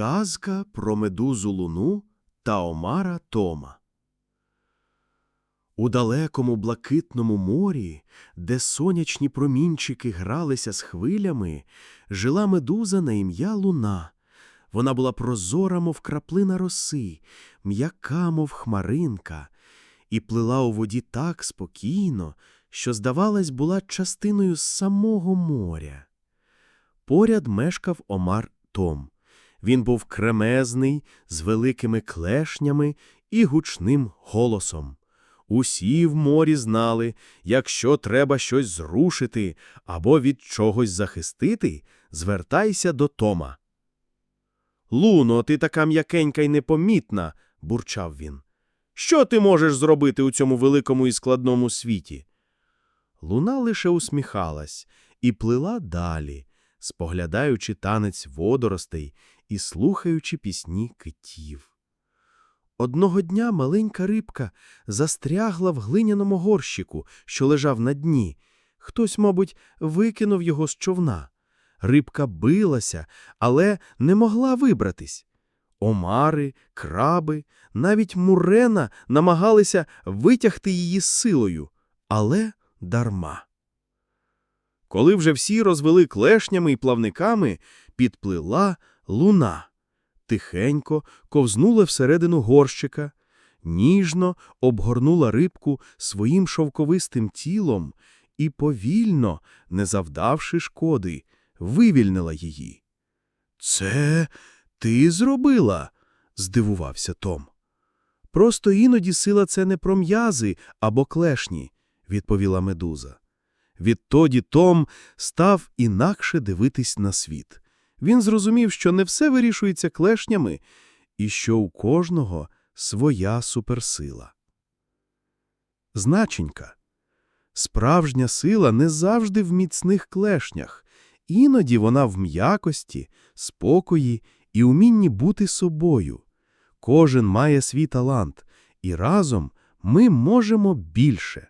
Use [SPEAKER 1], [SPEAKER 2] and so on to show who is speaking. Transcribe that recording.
[SPEAKER 1] Казка про медузу луну та Омара Тома. У далекому блакитному морі, де сонячні промінчики гралися з хвилями, жила медуза на ім'я Луна. Вона була прозора, мов краплина роси, м'яка, мов хмаринка, і плила у воді так спокійно, що, здавалось, була частиною самого моря. Поряд мешкав Омар Том. Він був кремезний, з великими клешнями і гучним голосом. Усі в морі знали, якщо треба щось зрушити або від чогось захистити, звертайся до Тома. Луно, ти така м'якенька й непомітна, бурчав він. Що ти можеш зробити у цьому великому і складному світі? Луна лише усміхалась і плила далі, споглядаючи танець водоростей і слухаючи пісні китів. Одного дня маленька рибка застрягла в глиняному горщику, що лежав на дні. Хтось, мабуть, викинув його з човна. Рибка билася, але не могла вибратись. Омари, краби, навіть мурена намагалися витягти її силою, але дарма. Коли вже всі розвели клешнями і плавниками, підплила луна. Тихенько ковзнула всередину горщика, ніжно обгорнула рибку своїм шовковистим тілом і повільно, не завдавши шкоди, вивільнила її. Це ти зробила? здивувався Том. Просто іноді сила це не про м'язи або клешні, відповіла медуза. Відтоді Том став інакше дивитись на світ. Він зрозумів, що не все вирішується клешнями і що у кожного своя суперсила. Значенька. Справжня сила не завжди в міцних клешнях, іноді вона в м'якості, спокої і умінні бути собою. Кожен має свій талант, і разом ми можемо більше.